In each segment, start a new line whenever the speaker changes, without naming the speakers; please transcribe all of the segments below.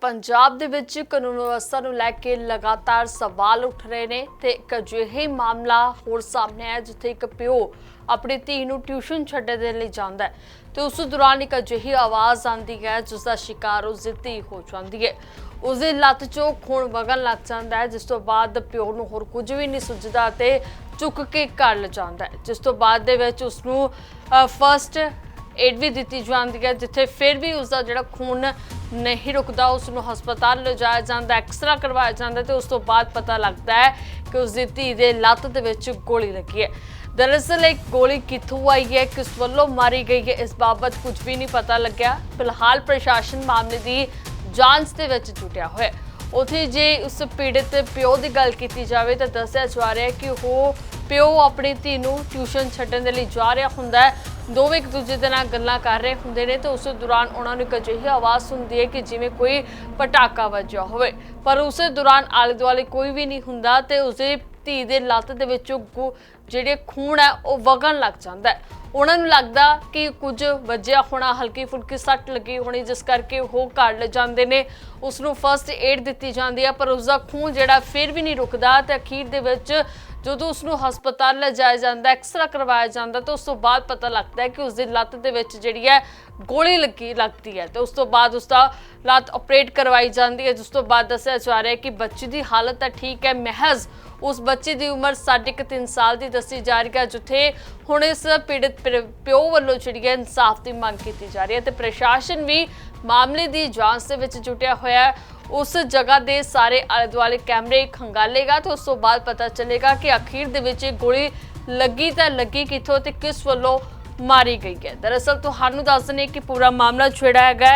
ਪੰਜਾਬ ਦੇ ਵਿੱਚ ਕਾਨੂੰਨ ਵਿਵਸਥਾ ਨੂੰ ਲੈ ਕੇ ਲਗਾਤਾਰ ਸਵਾਲ ਉੱਠ ਰਹੇ ਨੇ ਤੇ ਇੱਕ ਅਜਿਹੇ ਮਾਮਲਾ ਹੋਰ ਸਾਹਮਣੇ ਆਇਆ ਜਿੱਥੇ ਇੱਕ ਪਿਓ ਆਪਣੀ ਧੀ ਨੂੰ ਟਿਊਸ਼ਨ ਛੱਡਣ ਦੇ ਲਈ ਜਾਂਦਾ ਹੈ ਤੇ ਉਸ ਦੌਰਾਨ ਇੱਕ ਅਜਿਹੀ ਆਵਾਜ਼ ਆਉਂਦੀ ਹੈ, ਜਿਸ ਦਾ ਸ਼ਿਕਾਰ ਉਸ ਦੀ ਧੀ ਹੋ ਜਾਂਦੀ ਹੈ। ਉਸ ਦੀ ਲੱਤ 'ਚੋਂ ਖੂਨ ਵਗਣ ਲੱਗ ਜਾਂਦਾ ਹੈ, ਜਿਸ ਤੋਂ ਬਾਅਦ ਪਿਓ ਨੂੰ ਹੋਰ ਕੁਝ ਵੀ ਨਹੀਂ ਸੁੱਝਦਾ ਤੇ ਚੁੱਕ ਕੇ ਘਰ ਲਿਜਾਂਦਾ ਹੈ। ਜਿਸ ਤੋਂ ਬਾਅਦ ਦੇ ਵਿੱਚ ਉਸ ਨੂੰ ਫਰਸਟ ਏਡ ਵੀ ਦਿੱਤੀ ਜਾਂਦੀ ਹੈ, ਜਿੱਥੇ ਫਿਰ ਵੀ ਉਸ ਦਾ ਜਿਹੜਾ ਖੂਨ ਨਹੀਂ ਰੁਕਦਾ ਉਸ ਨੂੰ ਹਸਪਤਾਲ ਲਿਜਾਇਆ ਜਾਂਦਾ, ਐਕਸਰਾ ਕਰਵਾਇਆ ਜਾਂਦਾ ਤੇ ਉਸ ਤੋਂ ਬਾਅਦ ਪਤਾ ਲੱਗਦਾ ਹੈ ਕਿ ਉਸ ਦੀ ਧੀ ਦੇ ਲੱਤ ਦੇ ਵਿੱਚ ਗੋਲੀ ਲੱਗੀ ਹੈ। ਦਰਅਸਲ ਇਹ ਗੋਲੀ ਕਿੱਥੋਂ ਆਈ ਹੈ, ਕਿਸ ਵੱਲੋਂ ਮਾਰੀ ਗਈ ਹੈ, ਇਸ ਬਾਬਤ ਕੁਝ ਵੀ ਨਹੀਂ ਪਤਾ ਲੱਗਿਆ। ਫਿਲਹਾਲ ਪ੍ਰਸ਼ਾਸਨ ਮਾਮਲੇ ਦੀ ਜਾਂਚ ਦੇ ਵਿੱਚ ਜੁਟਿਆ ਹੋਇਆ ਹੈ। ਉਥੇ ਜੇ ਉਸ ਪੀੜਤ ਪਿਓ ਦੀ ਗੱਲ ਕੀਤੀ ਜਾਵੇ ਤਾਂ ਦੱਸਿਆ ਜਾ ਰਿਹਾ ਹੈ ਕਿ ਉਹ ਪਿਓ ਆਪਣੀ ਧੀ ਨੂੰ ਟਿਊਸ਼ਨ ਛੱਡਣ ਦੇ ਲਈ ਜਾ ਰਿਹਾ ਹੁੰਦਾ ਹੈ। ਦੋਵੇਂ ਇੱਕ ਦੂਜੇ ਦੇ ਨਾਲ ਗੱਲਾਂ ਕਰ ਰਹੇ ਹੁੰਦੇ ਨੇ ਤੇ ਉਸ ਦੌਰਾਨ ਉਹਨਾਂ ਨੂੰ ਇੱਕ ਅਜਿਹੀ ਆਵਾਜ਼ ਸੁਣਦੀ ਹੈ ਕਿ ਜਿਵੇਂ ਕੋਈ ਪਟਾਕਾ ਵੱਜਿਆ ਹੋਵੇ। ਪਰ ਉਸੇ ਦੌਰਾਨ ਆਲੇ ਦੁਆਲੇ ਕੋਈ ਵੀ ਨਹੀਂ ਹੁੰਦਾ ਤੇ ਉਸਦੇ ਧੀ ਦੇ ਲੱਤ ਦੇ ਵਿੱਚੋਂ ਗੁ- ਜਿਹੜੇ ਖੂਨ ਹੈ, ਉਹ ਵਗਣ ਲੱਗ ਜਾਂਦਾ ਹੈ। ਉਹਨਾਂ ਨੂੰ ਲੱਗਦਾ ਕਿ ਕੁਝ ਵੱਜਿਆ ਹੋਣਾ ਹਲਕੀ ਫੁਲਕੀ ਸੱਟ ਲੱਗੀ ਹੋਣੀ, ਜਿਸ ਕਰਕੇ ਉਹ ਘਰ ਲੈ ਜਾਂਦੇ ਨੇ। ਉਸ ਨੂੰ ਫਰਸਟ ਏਡ ਦਿੱਤੀ ਜਾਂਦੀ ਹੈ, ਪਰ ਉਸ ਦਾ ਖੂਨ ਜਿਹੜਾ ਫਿਰ ਵੀ ਨਹੀਂ ਰੁਕਦਾ ਤੇ ਅਖੀਰ ਦੇ ਵਿੱਚ ਜਦੋਂ ਉਸ ਨੂੰ ਹਸਪਤਾਲ ਲਿਜਾਇਆ ਜਾਂਦਾ, ਐਕਸਰਾ ਕਰਵਾਇਆ ਜਾਂਦਾ, ਤਾਂ ਉਸ ਤੋਂ ਬਾਅਦ ਪਤਾ ਲੱਗਦਾ ਹੈ ਕਿ ਉਸ ਦੀ ਲੱਤ ਦੇ ਵਿੱਚ ਜਿਹੜੀ ਹੈ ਗੋਲੀ ਲੱਗੀ, ਲੱਗਦੀ ਹੈ। ਤੇ ਉਸ ਤੋਂ ਬਾਅਦ ਉਸ ਦਾ ਲੱਤ ਆਪਰੇਟ ਕਰਵਾਈ ਜਾਂਦੀ ਹੈ, ਜਿਸ ਤੋਂ ਬਾਅਦ ਦੱਸਿਆ ਜਾ ਰਿਹਾ ਹੈ ਕਿ ਬੱਚੀ ਦੀ ਹਾਲਤ ਤਾਂ ਠੀਕ ਹੈ, ਮਹਿਜ਼ ਉਸ ਬੱਚੇ ਦੀ ਉਮਰ ਸਾਢੇ ਕੁ ਤਿੰਨ ਸਾਲ ਦੀ ਦੱਸੀ ਜਾ ਰਹੀ ਹੈ, ਜਿੱਥੇ ਹੁਣ ਇਸ ਪੀੜਤ ਪਿਓ ਵੱਲੋਂ ਜਿਹੜੀ ਹੈ ਇਨਸਾਫ ਦੀ ਮੰਗ ਕੀਤੀ ਜਾ ਰਹੀ ਹੈ। ਤੇ ਪ੍ਰਸ਼ਾਸਨ ਵੀ ਮਾਮਲੇ ਦੀ ਜਾਂਚ ਦੇ ਵਿੱਚ ਜੁਟਿਆ ਹੋਇਆ ਹੈ। ਉਸ ਜਗ੍ਹਾ ਦੇ ਸਾਰੇ ਆਲੇ ਦੁਆਲੇ ਕੈਮਰੇ ਖੰਗਾਲੇਗਾ ਤੇ ਉਸ ਤੋਂ ਬਾਅਦ ਪਤਾ ਚੱਲੇਗਾ ਕਿ ਅਖੀਰ ਦੇ ਵਿੱਚ ਇਹ ਗੋਲੀ ਲੱਗੀ ਤਾਂ ਲੱਗੀ ਕਿੱਥੋਂ ਤੇ ਕਿਸ ਵੱਲੋਂ ਮਾਰੀ ਗਈ ਹੈ। ਦਰਅਸਲ ਤੁਹਾਨੂੰ ਦੱਸ ਦਨੇ ਕਿ ਪੂਰਾ ਮਾਮਲਾ ਜਿਹੜਾ ਹੈਗਾ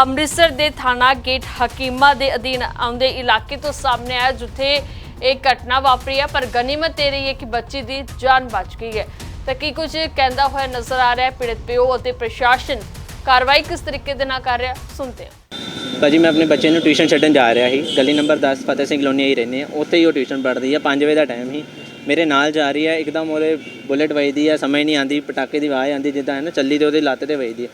ਅੰਮ੍ਰਿਤਸਰ ਦੇ ਥਾਣਾ ਗੇਟ ਹਕੀਮਾ ਦੇ ਅਧੀਨ ਆਉਂਦੇ ਇਲਾਕੇ ਤੋਂ ਸਾਹਮਣੇ ਆਇਆ ਜਿੱਥੇ ਇਹ ਘਟਨਾ ਵਾਪਰੀ ਹੈ, ਪਰ ਗਨੀਮਤ ਇਹ ਰਹੀ ਹੈ ਕਿ ਬੱਚੀ ਦੀ ਜਾਨ ਬਚ ਗਈ ਹੈ। ਤਾਂ ਕੀ ਕੁਝ ਕਹਿੰਦਾ ਹੋਇਆ ਨਜ਼ਰ ਆ ਰਿਹਾ ਪੀੜਤ ਪਿਓ ਅਤੇ ਪ੍ਰਸ਼ਾਸਨ ਕਾਰਵਾਈ ਕਿਸ ਤਰੀਕੇ ਦੇ ਨਾਲ ਕਰ ਰਿਹਾ ਸੁਣਦੇ ਹਾਂ।
ਭਾਜੀ, ਮੈਂ ਆਪਣੇ ਬੱਚੇ ਨੂੰ ਟਿਊਸ਼ਨ ਛੱਡਣ ਜਾ ਰਿਹਾ ਸੀ। ਗਲੀ ਨੰਬਰ 10 ਫਤਿਹ ਸਿੰਘ ਕਲੋਨੀ ਹੀ ਰਹਿੰਦੇ ਆ ਉੱਥੇ ਹੀ ਉਹ ਟਿਊਸ਼ਨ ਪੜ੍ਹਦੀ ਆ। 5 ਵਜੇ ਦਾ ਟਾਈਮ ਸੀ। ਮੇਰੇ ਨਾਲ ਜਾ ਰਹੀ ਹੈ ਇੱਕਦਮ ਉਹਦੇ ਬੁਲੇਟ ਵੱਜਦੀ ਆ। ਸਮਝ ਨਹੀਂ ਆਂਦੀ ਪਟਾਕੇ ਦੀ ਆਵਾਜ਼ ਆਂਦੀ ਜਿੱਦਾਂ ਹੈ ਨਾ, ਚੱਲੀ ਤੇ ਉਹਦੀ ਲੱਤ ਤੇ ਵੱਜਦੀ ਆ।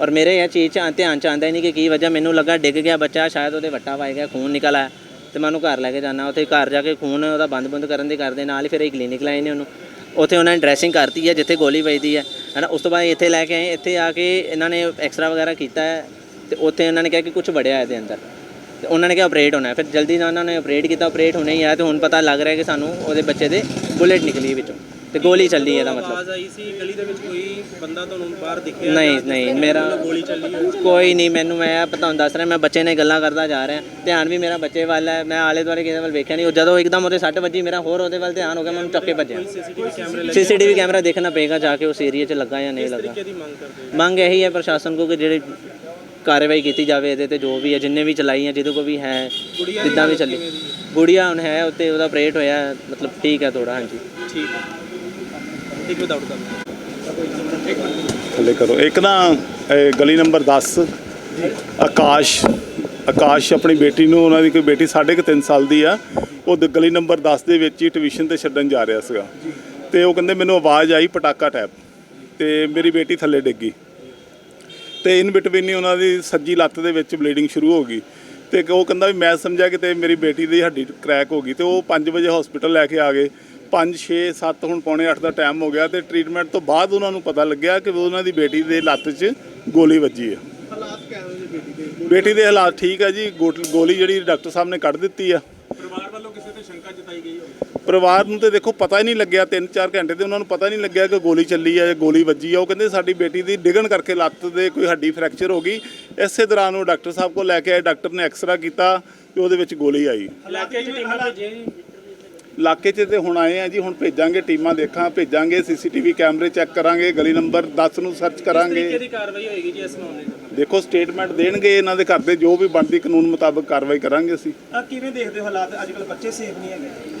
ਔਰ ਮੇਰੇ ਇਹ ਚੀਜ਼ 'ਚ ਧਿਆਨ ਚ ਆਂਦਾ ਨਹੀਂ ਕਿ ਕੀ ਵਜ੍ਹਾ। ਮੈਨੂੰ ਲੱਗਾ ਡਿੱਗ ਗਿਆ ਬੱਚਾ, ਸ਼ਾਇਦ ਉਹਦੇ ਵੱਟਾ ਵੱਜ ਗਿਆ, ਖੂਨ ਨਿਕਲ ਆਇਆ। ਤੇ ਮੈਂ ਉਹਨੂੰ ਘਰ ਲੈ ਕੇ ਜਾਣਾ ਉੱਥੇ ਘਰ ਜਾ ਕੇ ਖੂਨ ਉਹਦਾ ਬੰਦ-ਬੰਦ ਕਰਨ ਦੇ ਕਰਦੇ। ਨਾਲ ਹੀ ਫਿਰ ਇੱਕ ਕਲੀਨਿਕ ਲਾਏ ਨੇ ਉਹਨੂੰ। ਉੱਥੇ ਉਹਨਾਂ ਨੇ ਡਰੈਸਿੰਗ ਕਰਤੀ ਹੈ ਜਿੱਥੇ ਗੋਲੀ ਵੱਜਦੀ ਹੈ ਹਨਾ, ਉਸ ਤੋਂ ਬਾਅਦ ਇੱਥੇ ਲੈ ਕੇ ਆਏ। ਇੱਥੇ ਆ ਕੇ ਇਹਨਾਂ ਨੇ ਐਕਸਰਾ ਵਗੈਰਾ ਕੀਤਾ। ਹੈ ਤੇ ਉੱਥੇ ਉਹਨਾਂ ਨੇ ਕਿਹਾ ਕਿ ਕੁਝ ਵੜਿਆ ਇਹਦੇ ਅੰਦਰ। ਤੇ ਉਹਨਾਂ ਨੇ ਕਿਹਾ ਆਪਰੇਟ ਹੋਣਾ ਹੈ। ਫਿਰ ਜਲਦੀ ਨਾਲ ਉਹਨਾਂ ਨੇ ਆਪਰੇਟ ਕੀਤਾ ਆਪਰੇਟ ਹੋਣਾ ਹੀ ਆ ਤੇ ਹੁਣ ਪਤਾ ਲੱਗ ਰਿਹਾ ਕਿ ਸਾਨੂੰ ਉਹਦੇ ਬੱਚੇ ਦੇ ਬੁਲੇਟ ਨਿਕਲੀ ਵਿੱਚੋਂ ਤੇ ਗੋਲੀ ਚੱਲੀ ਇਹਦਾ ਮਤਲਬ।
ਆਵਾਜ਼ ਆਈ ਸੀ ਗਲੀ ਦੇ ਵਿੱਚ ਕੋਈ ਬੰਦਾ ਤੁਹਾਨੂੰ ਬਾਹਰ ਦਿਖਿਆ
ਨਹੀਂ ਨਹੀਂ ਮੇਰਾ
ਗੋਲੀ ਚੱਲੀ
ਕੋਈ ਨਹੀਂ ਮੈਨੂੰ ਮੈਂ ਤੁਹਾਨੂੰ ਦੱਸ ਰਿਹਾ ਮੈਂ ਬੱਚੇ ਨੇ ਗੱਲਾਂ ਕਰਦਾ ਜਾ ਰਿਹਾ। ਧਿਆਨ ਵੀ ਮੇਰਾ ਬੱਚੇ ਵੱਲ ਹੈ ਮੈਂ ਆਲੇ ਦੁਆਲੇ ਕਿਸੇ ਵੱਲ ਵੇਖਿਆ ਨਹੀਂ। ਉਹ ਜਦੋਂ ਇੱਕਦਮ ਉਹਦੇ ਸੱਟ ਵੱਜੀ ਮੇਰਾ ਹੋਰ ਉਹਦੇ ਵੱਲ ਧਿਆਨ ਹੋ ਗਿਆ ਮੈਂ ਚੱਕ ਭੱਜਿਆ।
ਸੀਸੀਟੀਵੀ ਕੈਮਰੇ
ਦੇਖਣਾ ਪਏਗਾ ਜਾ ਕੇ ਉਸ ਏਰੀਆ 'ਚ ਲੱਗਾ ਜਾਂ ਨਹੀਂ ਲੱਗਾ।
ਦੀ ਹੋ?
ਮੰਗ ਇਹੀ ਹੈ ਪ੍ਰਸ਼ਾਸਨ ਕੋ ਕਿ ਜਿਹੜੇ ਕਾਰਵਾਈ ਕੀਤੀ ਜਾਵੇ ਇਹਦੇ ਤੇ ਜੋ ਵੀ ਹੈ ਜਿੰਨੇ ਵੀ ਚਲਾਈ ਹੈ ਜਿਹਦੇ ਕੋ ਵੀ ਹੈ ਜਿੱਦਾਂ ਵੀ ਚੱਲੀ। ਗੁੜੀਆ ਹੁਣ ਹੈ ਉੱਤੇ ਉਹਦਾ ਆਪਰੇਟ ਹੋਇਆ ਹੈ, ਮਤਲਬ ਠੀਕ ਹੈ ਥੋੜਾ ਹਾਂਜੀ।
ਠੀਕ ਹੈ। ਇੱਕ ਵਿਦਆਊਟ ਕਰ
ਥੱਲੇ ਕਰੋ। ਇੱਕ ਨਾ ਇਹ ਗਲੀ ਨੰਬਰ 10 ਆਕਾਸ਼ ਆਕਾਸ਼ ਆਪਣੀ ਬੇਟੀ ਨੂੰ ਉਹਨਾਂ ਦੀ ਕੋਈ ਬੇਟੀ ਸਾਢੇ ਕੁ ਤਿੰਨ ਸਾਲ ਦੀ ਆ ਉਹ ਦ- ਗਲੀ ਨੰਬਰ 10 ਦੇ ਵਿੱਚ ਹੀ ਟਿਊਸ਼ਨ ਤੇ ਛੱਡਣ ਜਾ ਰਿਹਾ ਸੀਗਾ। ਤੇ ਉਹ ਕਹਿੰਦੇ ਮੈਨੂੰ ਆਵਾਜ਼ ਆਈ ਪਟਾਕਾ ਟੈਪ ਤੇ ਮੇਰੀ ਬੇਟੀ ਥੱਲੇ ਡਿੱਗੀ ਤੇ ਇਨ ਬਿਟਵੀਨ ਹੀ ਉਹਨਾਂ ਦੀ ਸੱਜੀ ਲੱਤ ਦੇ ਵਿੱਚ ਬਲੀਡਿੰਗ ਸ਼ੁਰੂ ਹੋ ਗਈ। ਤੇ ਉਹ ਕਹਿੰਦਾ ਵੀ ਮੈਂ ਸਮਝਿਆ ਕਿ ਤੇ ਮੇਰੀ ਬੇਟੀ ਦੀ ਹੱਡੀ ਕ੍ਰੈਕ ਹੋ ਗਈ ਤੇ ਉਹ 5 ਵਜੇ ਹਸਪੀਟਲ ਲੈ ਕੇ ਆ ਗਏ। 5 6 7 ਹੁਣ ਪੌਣੇ 8 ਦਾ ਟਾਈਮ ਹੋ ਗਿਆ ਤੇ ਟ੍ਰੀਟਮੈਂਟ ਤੋਂ ਬਾਅਦ ਉਹਨਾਂ ਨੂੰ ਪਤਾ ਲੱਗਿਆ ਕਿ ਉਹਨਾਂ ਦੀ ਬੇਟੀ ਦੇ ਲੱਤ 'ਚ ਗੋਲੀ ਵੱਜੀ ਹੈ
ਹਾਲਾਤ ਕਿਹੋ ਜਿਹੇ ਬੇਟੀ ਦੇ?
ਬੇਟੀ ਦੇ ਹਾਲਾਤ ਠੀਕ ਹੈ ਜੀ ਗੋਲੀ ਜਿਹੜੀ ਡਾਕਟਰ ਸਾਹਿਬ ਨੇ ਕੱਢ ਦਿੱਤੀ ਆ
ਪਰਿਵਾਰ ਵੱਲੋਂ ਕਿਸੇ ਤੇ ਸ਼ੰਕਾ ਜਤਾਈ ਗਈ ਹੋਵੇ
ਪਰਿਵਾਰ ਨੂੰ ਤੇ ਦੇਖੋ ਪਤਾ ਹੀ ਨਹੀਂ ਲੱਗਿਆ 3-4 ਘੰਟੇ ਤੇ ਉਹਨਾਂ ਨੂੰ ਪਤਾ ਹੀ ਨਹੀਂ ਲੱਗਿਆ ਕਿ ਗੋਲੀ ਚੱਲੀ ਆ ਜਾਂ ਗੋਲੀ ਵੱਜੀ ਆ। ਉਹ ਕਹਿੰਦੇ ਸਾਡੀ ਬੇਟੀ ਦੀ ਡਿੱਗਣ ਕਰਕੇ ਲੱਤ ਦੇ ਕੋਈ ਹੱਡੀ ਫ੍ਰੈਕਚਰ ਹੋ ਗਈ। ਇਸੇ ਦੌਰਾਨ ਉਹ ਡਾਕਟਰ ਸਾਹਿਬ ਕੋਲ ਲੈ ਕੇ ਆਏ ਡਾਕਟਰ ਨੇ ਐਕਸਰਾ ਕੀਤਾ ਤੇ ਉਹਦੇ ਵਿੱਚ ਗੋਲੀ ਆਈ।
ਇਲਾਕੇ 'ਚ ਟੀਮਾਂ ਭੇਜੀਆਂ ਜੀ
ਇਲਾਕੇ 'ਚ ਤੇ ਹੁਣ ਆਏ ਆ ਜੀ ਹੁਣ ਭੇਜਾਂਗੇ ਟੀਮਾਂ ਦੇਖਾਂ ਭੇਜਾਂਗੇ ਸੀਸੀਟੀਵੀ ਕੈਮਰੇ ਚੈੱਕ ਕਰਾਂਗੇ ਗਲੀ ਨੰਬਰ 10 ਨੂੰ ਸਰਚ
ਤਰੀਕੇ
ਕਰਾਂਗੇ।
ਦੀ ਕਾਰਵਾਈ ਹੋਏਗੀ ਜੀ ਇਸ ਮਾਮਲੇ 'ਚ
ਦੇਖੋ ਸਟੇਟਮੈਂਟ ਦੇਣਗੇ ਇਹਨਾਂ ਦੇ ਘਰ ਦੇ ਜੋ ਵੀ ਬਣਦੀ ਕਾਨੂੰਨ ਮੁਤਾਬਕ ਕਾਰਵਾਈ ਕਰਾਂਗੇ ਅਸੀਂ।
ਆ ਕਿਵੇਂ ਦੇਖਦੇ ਹੋ ਹਾਲਾਤ? ਅੱਜ ਕੱਲ ਬੱਚੇ ਸੇਫ ਨਹੀਂ ਹੈਗੇ।